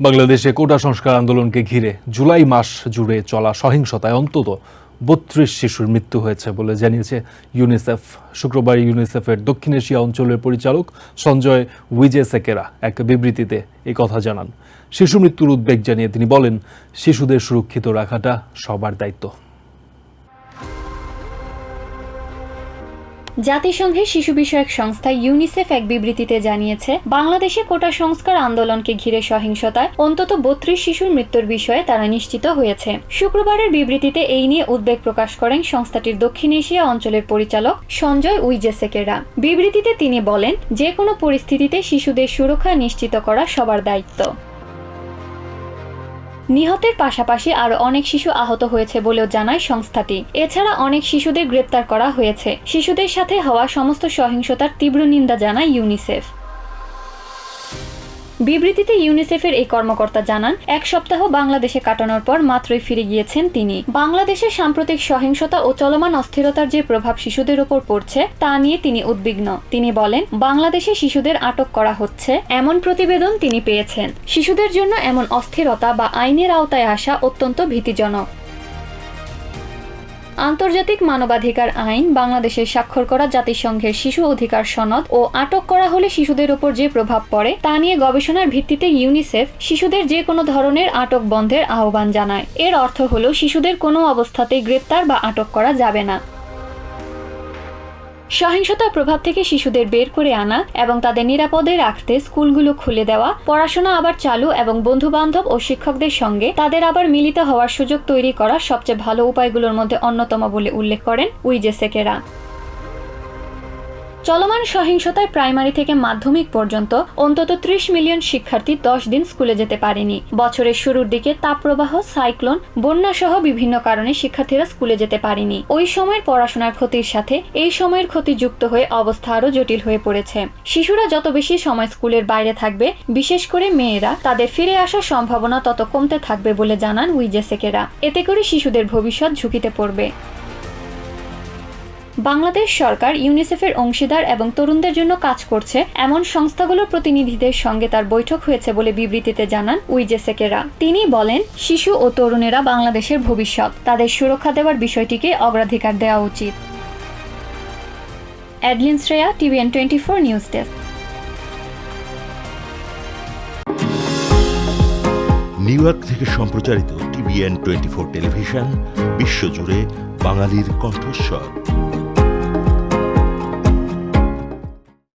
বাংলাদেশে কোটা সংস্কার আন্দোলনকে ঘিরে জুলাই মাস জুড়ে চলা সহিংসতায় অন্তত বত্রিশ শিশুর মৃত্যু হয়েছে বলে জানিয়েছে ইউনিসেফ। শুক্রবার ইউনিসেফের দক্ষিণ এশিয়া অঞ্চলের পরিচালক সঞ্জয় উইজে সেকেরা এক বিবৃতিতে এই কথা জানান। শিশু মৃত্যুর উদ্বেগ জানিয়ে তিনি বলেন, শিশুদের সুরক্ষিত রাখাটা সবার দায়িত্ব। জাতিসংঘের শিশু বিষয়ক সংস্থা ইউনিসেফ এক বিবৃতিতে জানিয়েছে, বাংলাদেশে কোটা সংস্কার আন্দোলনকে ঘিরে সহিংসতায় অন্তত বত্রিশ শিশুর মৃত্যুর বিষয়ে তারা নিশ্চিত হয়েছে। শুক্রবারের বিবৃতিতে এই নিয়ে উদ্বেগ প্রকাশ করেন সংস্থাটির দক্ষিণ এশিয়া অঞ্চলের পরিচালক সঞ্জয় উইজেসেকেরা। বিবৃতিতে তিনি বলেন, যে কোনো পরিস্থিতিতে শিশুদের সুরক্ষা নিশ্চিত করা সবার দায়িত্ব। নিহতের পাশাপাশি আরও অনেক শিশু আহত হয়েছে বলেও জানায় সংস্থাটি। এছাড়া অনেক শিশুদের গ্রেপ্তার করা হয়েছে। শিশুদের সাথে হওয়া সমস্ত সহিংসতার তীব্র নিন্দা জানায় ইউনিসেফ। বিবৃতিতে ইউনিসেফের এই কর্মকর্তা জানান, এক সপ্তাহ বাংলাদেশে কাটানোর পর মাত্রই ফিরে গিয়েছেন তিনি। বাংলাদেশের সাম্প্রতিক সহিংসতা ও চলমান অস্থিরতার যে প্রভাব শিশুদের ওপর পড়ছে, তা নিয়ে তিনি উদ্বিগ্ন। তিনি বলেন, বাংলাদেশে শিশুদের আটক করা হচ্ছে, এমন প্রতিবেদন তিনি পেয়েছেন। শিশুদের জন্য এমন অস্থিরতা বা আইনের আওতায় আসা অত্যন্ত ভীতিজনক। আন্তর্জাতিক মানবাধিকার আইন বাংলাদেশে স্বাক্ষর করা জাতিসংঘের শিশু অধিকার সনদ ও আটক করা হলে শিশুদের ওপর যে প্রভাব পড়ে তা নিয়ে গবেষণার ভিত্তিতে ইউনিসেফ শিশুদের যে কোনো ধরনের আটক বন্ধের আহ্বান জানায়। এর অর্থ হলো, শিশুদের কোনো অবস্থাতেই গ্রেপ্তার বা আটক করা যাবে না। সহিংসতার প্রভাব থেকে শিশুদের বের করে আনা এবং তাদের নিরাপদে রাখতে স্কুলগুলো খুলে দেওয়া, পড়াশোনা আবার চালু এবং বন্ধু বান্ধব ও শিক্ষকদের সঙ্গে তাদের আবার মিলিত হওয়ার সুযোগ তৈরি করা সবচেয়ে ভালো উপায়গুলোর মধ্যে অন্যতম বলে উল্লেখ করেন উইজেসেকেরা। চলমান সহিংসতায় প্রাইমারি থেকে মাধ্যমিক পর্যন্ত অন্তত ত্রিশ মিলিয়ন শিক্ষার্থী দশ দিন স্কুলে যেতে পারেনি। বছরের শুরুর দিকে তাপপ্রবাহ, সাইক্লোন বন্যা সহ বিভিন্ন কারণে শিক্ষার্থীরা স্কুলে যেতে পারেনি। ওই সময়ের পড়াশোনার ক্ষতির সাথে এই সময়ের ক্ষতি যুক্ত হয়ে অবস্থা আরও জটিল হয়ে পড়েছে। শিশুরা যত বেশি সময় স্কুলের বাইরে থাকবে, বিশেষ করে মেয়েরা, তাদের ফিরে আসার সম্ভাবনা তত কমতে থাকবে বলে জানান উইজেসেকেরা। এতে করে শিশুদের ভবিষ্যৎ ঝুঁকিতে পড়বে। বাংলাদেশ সরকার ইউনিসেফের অংশীদার এবং তরুণদের জন্য কাজ করছে এমন সংস্থাগুলোর প্রতিনিধিদের সঙ্গে তার বৈঠক হয়েছে বলে বিবৃতিতে জানান উইজেসেকেরা তিনি বলেন, শিশু ও তরুণেরা বাংলাদেশের ভবিষ্যৎ। তাদের সুরক্ষা দেওয়ার বিষয়টিকে অগ্রাধিকার দেওয়া উচিত। Adeline Shreya, TVN twenty four news desk. New York থেকে সম্প্রচারিত টিভিএন টোয়েন্টি ফোর টেলিভিশন, বিশ্বজুড়ে বাঙালির কণ্ঠস্বর।